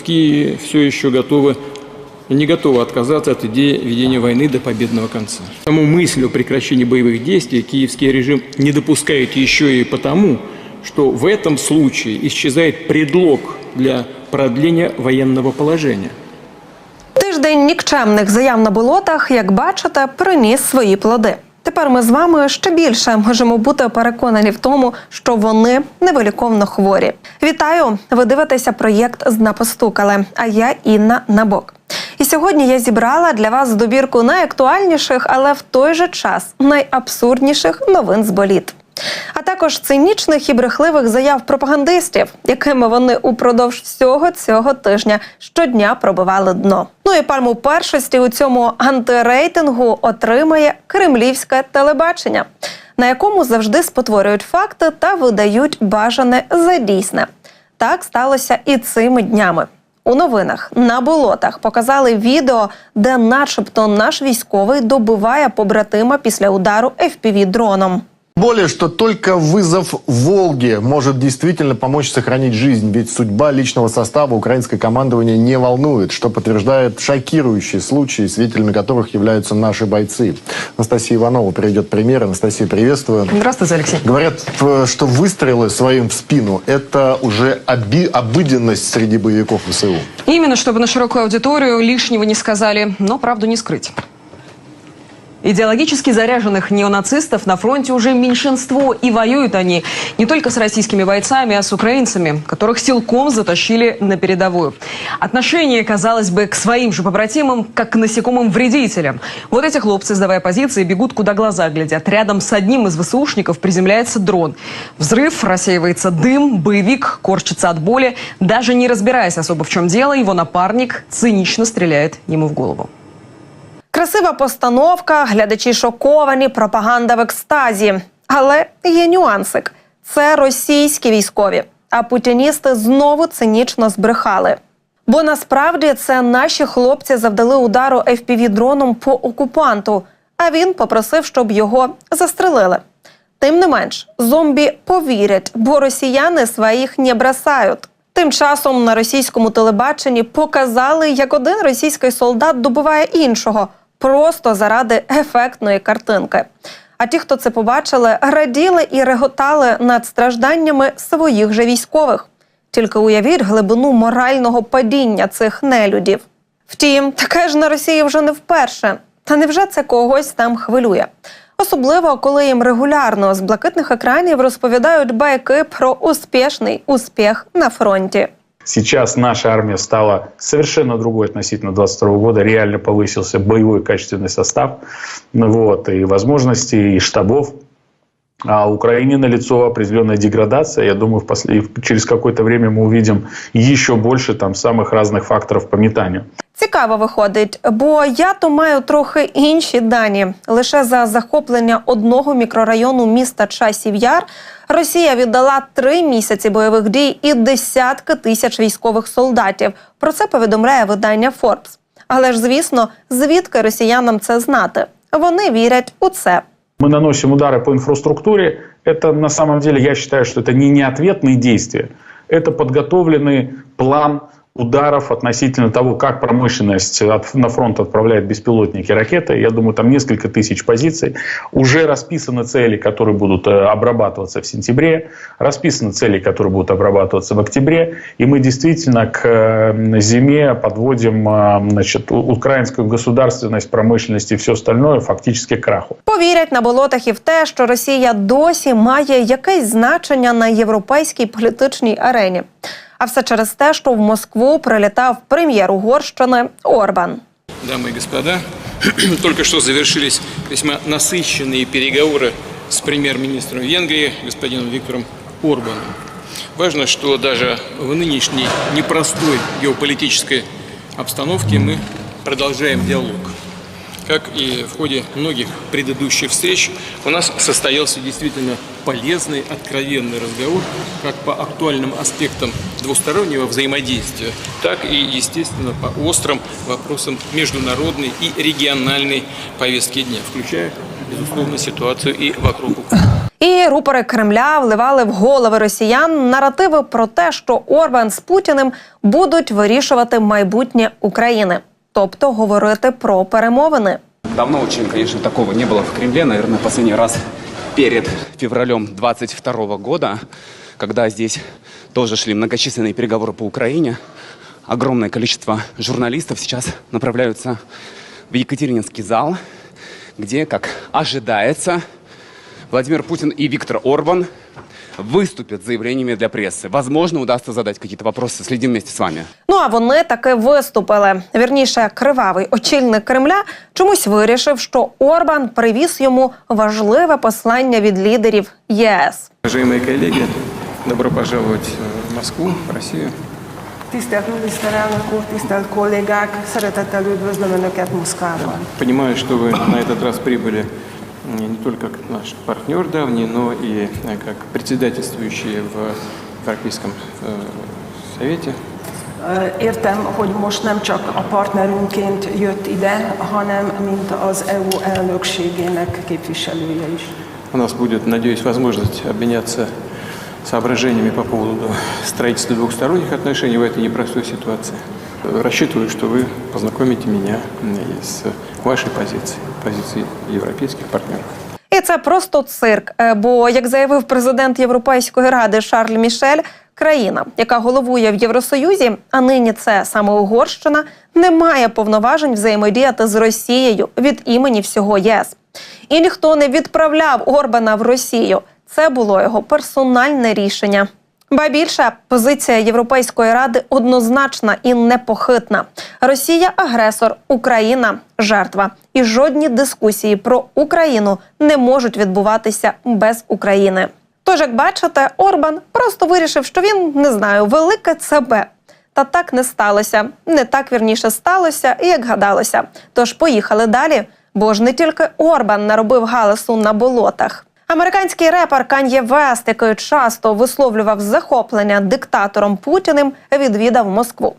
В Киеве все еще готовы не готовы отказаться от идеи ведения войны до победного конца. Саму мысль о прекращении боевых действий киевский режим не допускает еще и потому, что в этом случае исчезает предлог для продления военного положения. Тиждень нікчемних заяв на болотах, як бачите, приніс свої плоди. Тепер ми з вами ще більше можемо бути переконані в тому, що вони невиліковно хворі. Вітаю! Ви дивитеся проєкт з «Напостукали», А я Інна Набок. І сьогодні я зібрала для вас добірку найактуальніших, але в той же час найабсурдніших новин з боліт. Також цинічних і брехливих заяв пропагандистів, якими вони упродовж всього цього тижня щодня пробивали дно. Ну і пальму першості у цьому антирейтингу отримає кремлівське телебачення, на якому завжди спотворюють факти та видають бажане за дійсне. Так сталося і цими днями. У новинах на болотах показали відео, де, начебто, наш військовий добиває побратима після удару fpv дроном. Более, что только вызов Волге может действительно помочь сохранить жизнь, ведь судьба личного состава украинское командование не волнует, что подтверждает шокирующие случаи, свидетелями которых являются наши бойцы. Анастасия Иванова приведет пример. Анастасия, приветствую. Здравствуйте, Алексей. Говорят, э, что выстрелы своим в спину – это уже оби- обыденность среди боевиков ВСУ. Именно, чтобы на широкую аудиторию лишнего не сказали, но правду не скрыть. Идеологически заряженных неонацистов на фронте уже меньшинство, и воюют они не только с российскими бойцами, а с украинцами, которых силком затащили на передовую. Отношение, казалось бы, к своим же побратимам, как к насекомым-вредителям. Вот эти хлопцы, сдавая позиции, бегут, куда глаза глядят. Рядом с одним из ВСУшников приземляется дрон. Взрыв, рассеивается дым, боевик корчится от боли. Даже не разбираясь особо в чем дело, его напарник цинично стреляет ему в голову. Красива постановка, глядачі шоковані, пропаганда в екстазі. Але є нюансик: це російські військові, а путіністи знову цинічно збрехали. Бо насправді це наші хлопці завдали удару fpv дроном по окупанту, а він попросив, щоб його застрелили. Тим не менш, зомбі повірять, бо росіяни своїх не бросають. Тим часом на російському телебаченні показали, як один російський солдат добиває іншого просто заради ефектної картинки. А ті, хто це побачили, раділи і реготали над стражданнями своїх же військових. Тільки уявіть глибину морального падіння цих нелюдів. Втім, таке ж на Росії вже не вперше. Та невже це когось там хвилює? Особливо, коли їм регулярно з блакитних екранів розповідають байки про успішний успіх на фронті. Сейчас наша армия стала совершенно другой относительно 22 года. Реально повысился боевой качественный состав ну вот, и возможности, и штабов. А Украине налицо определенная деградация. Я думаю, в после... и через какое-то время мы увидим еще больше там самых разных факторов по метанию. Цікаво виходить, бо я то маю трохи інші дані. Лише за захоплення одного мікрорайону міста Часів Яр Росія віддала три місяці бойових дій і десятки тисяч військових солдатів. Про це повідомляє видання Forbes. Але ж звісно, звідки росіянам це знати? Вони вірять у це. Мы наносим удары по инфраструктуре. Это на самом деле, я считаю, что это не неответные действия. Это подготовленный план ударов относительно того, как промышленность от- на фронт отправляет беспилотники, ракеты. Я думаю, там несколько тысяч позиций. Уже расписаны цели, которые будут э, обрабатываться в сентябре. Расписаны цели, которые будут обрабатываться в октябре. И мы действительно к э, зиме подводим э, значит, у- украинскую государственность, промышленность и все остальное фактически к краху. Повірять на болотах і в те, що Росія досі має якесь значення на європейській політичній арені. А все через те, що в Москву прилітав прем'єр Угорщини Орбан. Дамы и господа, только что завершились весьма насыщенные переговоры с премьер-министром Венгрии господином Виктором Орбаном. Важно, что даже в нынешней непростой геополитической обстановке мы продолжаем диалог. Как и в ходе многих предыдущих встреч, у нас состоялся действительно полезный, откровенный разговор как по актуальным аспектам двустороннего взаимодействия, так и, естественно, по острым вопросам международной и региональной повестки дня, включая, безусловно, ситуацию и вокруг Украины. І рупори Кремля вливали в голови росіян наративи про те, що Орбан з Путіним будуть вирішувати майбутнє України, тобто говорити про перемовини. Давно очень, конечно, такого не было в Кремле. Наверное, последний раз перед февралем 22 года, когда здесь тоже шли многочисленные переговоры по Украине. Огромное количество журналистов сейчас направляются в Екатерининский зал, где, как ожидается, Владимир Путин и Виктор Орбан выступят с заявлениями для прессы. Возможно, удастся задать какие-то вопросы. Следим вместе с вами. Ну а вони таки виступили. Вірніше, кривавий очільник Кремля чомусь вирішив, що Орбан привіз йому важливе послання від лідерів ЄС. Уважаемые коллеги, добро пожаловать в Москву, в Россию. Tisztelt miniszterelnök úr, tisztelt kollégák, szeretettel üdvözlöm Önöket Moszkvában. Понимаю, что вы на этот раз прибыли м, не только как наш партнер давний, но и э, как председательствующие в Европейском э, Совете. Ö, Értem, hogy most nem csak a partnerünként jött ide, hanem mint az EU elnökségének képviselője is. У нас будет, надеюсь, возможность обменяться соображениями по поводу строительства двухсторонних отношений в этой непростой ситуации. Э, Рассчитываю, что вы познакомите меня м, и с вашей позицией, позицией европейских партнеров. І це просто цирк. е, Бо, як заявив президент Європейської ради Шарль Мішель, країна, яка головує в Євросоюзі, а нині це саме Угорщина, не має повноважень взаємодіяти з Росією від імені всього ЄС. І ніхто не відправляв Орбана в Росію. Це було його персональне рішення. Ба більше позиція Європейської ради однозначна і непохитна. Росія агресор, Україна жертва. І жодні дискусії про Україну не можуть відбуватися без України. Тож, як бачите, Орбан просто вирішив, що він не знаю, велике ЦБ. Та так не сталося. Не так вірніше сталося, як гадалося. Тож поїхали далі. Бо ж не тільки Орбан наробив галасу на болотах. Американський репер Кан'є Вест, який часто висловлював захоплення диктатором Путіним, відвідав Москву.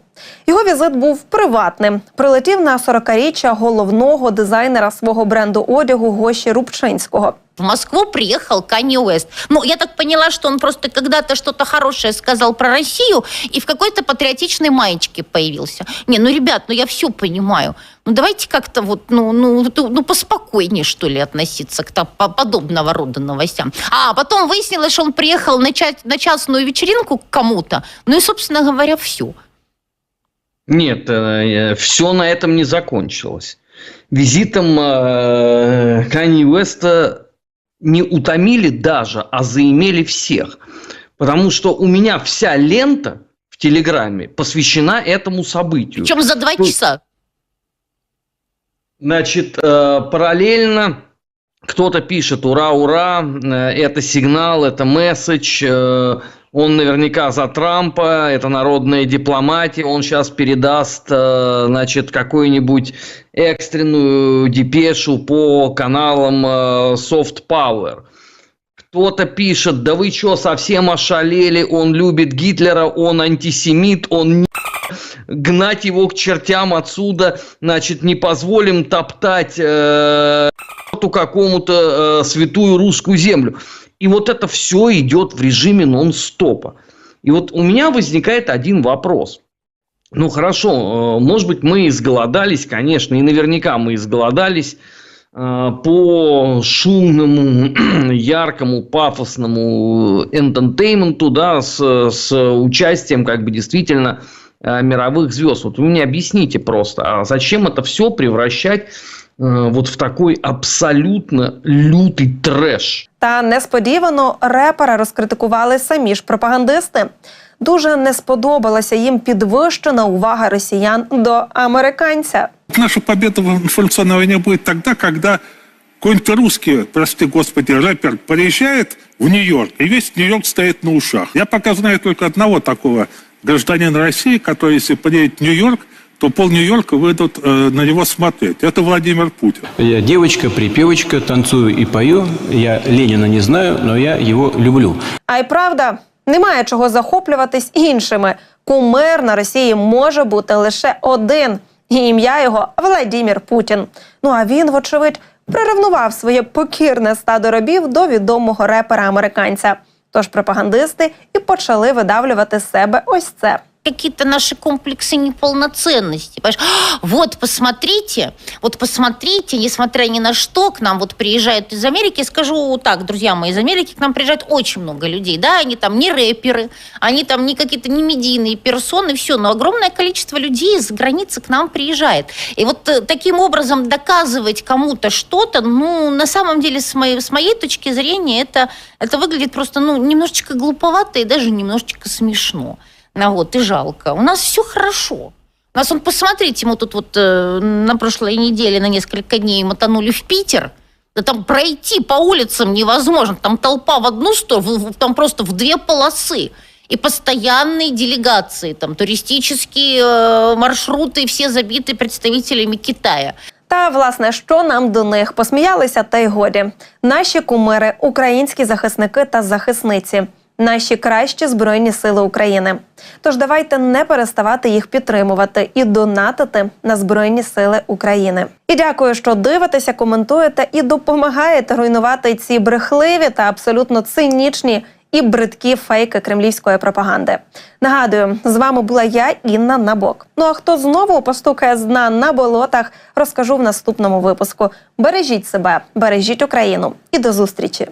Його візит був приватним. Прилетів на 40-річчя головного дизайнера свого бренду одягу Гоші Рубчинського. Москву приехал Канье Уэст. Ну, я так поняла, что он просто когда-то что-то хорошее сказал про Россию и в какой-то патриотичной маечке появился. Не, ну, ребят, ну я все понимаю. Ну, давайте как-то вот, ну, ну, ну, поспокойнее, что ли, относиться к та- по- подобного рода новостям. А потом выяснилось, что он приехал на, ча- на частную вечеринку к кому-то. Ну и, собственно говоря, все. Нет, все на этом не закончилось. Визитом э, Канье Уэста не утомили даже, а заимели всех. Потому что у меня вся лента в Телеграме посвящена этому событию. Причем за два часа. Значит, э, параллельно кто-то пишет «Ура, ура!», э, это сигнал, это месседж, э, он наверняка за Трампа, это народная дипломатия, он сейчас передаст, э, значит, какую-нибудь экстренную депешу по каналам э, Soft Power. Кто-то пишет, да вы что, совсем ошалели, он любит Гитлера, он антисемит, он гнать его к чертям отсюда, значит, не позволим топтать э, какому-то э, святую русскую землю. И вот это все идет в режиме нон-стопа. И вот у меня возникает один вопрос. Ну хорошо, э, может быть мы изголодались, конечно, и наверняка мы изголодались э, по шумному, яркому, пафосному энтертейменту, да, с, с участием как бы действительно э, мировых звезд. Вот вы мне объясните просто, а зачем это все превращать вот в такой абсолютно лютый трэш? Та несподівано репера розкритикували самі ж пропагандисти. Дуже не сподобалася їм підвищена увага росіян до американця. Наша победа в информационной войне будет тогда, когда какой-нибудь русский, прости господи, рэпер приезжает в Нью-Йорк, и весь Нью-Йорк стоит на ушах. Я пока знаю только одного такого гражданина России, который, если приедет в Нью-Йорк, то пол Нью-Йорка выйдут э, на него смотреть. Это Владимир Путин. Я девочка, припевочка, танцую и пою. Я Ленина не знаю, но я его люблю. А й правда, немає чого захоплюватись іншими. Кумир на Росії може бути лише один. І ім'я його Владимир Путін. Ну а він, вочевидь, приревнував своє покірне стадо рабів до відомого репера американця. Тож пропагандисти і почали видавлювати з себе ось це. Какие-то наши комплексы неполноценности. Понимаешь? «А, Вот, посмотрите, вот посмотрите, несмотря ни на что, к нам вот приезжают из Америки, скажу так, друзья мои, из Америки к нам приезжает очень много людей, да, они там не рэперы, они там не какие-то не медийные персоны, все, но огромное количество людей из границы к нам приезжает. И вот э, таким образом доказывать кому-то что-то, ну, на самом деле, с моей, с моей точки зрения, это, это выглядит просто, ну, немножечко глуповато и даже немножечко смешно. Ну, вот, и жалко. У нас все хорошо. У нас, он, посмотрите, мы тут вот э, на прошлой неделе на несколько дней мотанули в Питер. Да там пройти по улицам невозможно. Там толпа в одну сторону, в- в- там просто в две полосы. И постоянные делегации, там туристические э, маршруты, все забиты представителями Китая. Та власне, що нам до них посміялися, та й годі. Наші кумири, українські захисники та захисниці, наші кращі збройні сили України. Тож давайте не переставати їх підтримувати і донатити на збройні сили України. І дякую, що дивитеся, коментуєте і допомагаєте руйнувати ці брехливі та абсолютно цинічні і бридкі фейки кремлівської пропаганди. Нагадую, з вами була я, Інна Набок. Ну а хто знову постукає з на болотах, розкажу в наступному випуску. Бережіть себе, бережіть Україну і до зустрічі!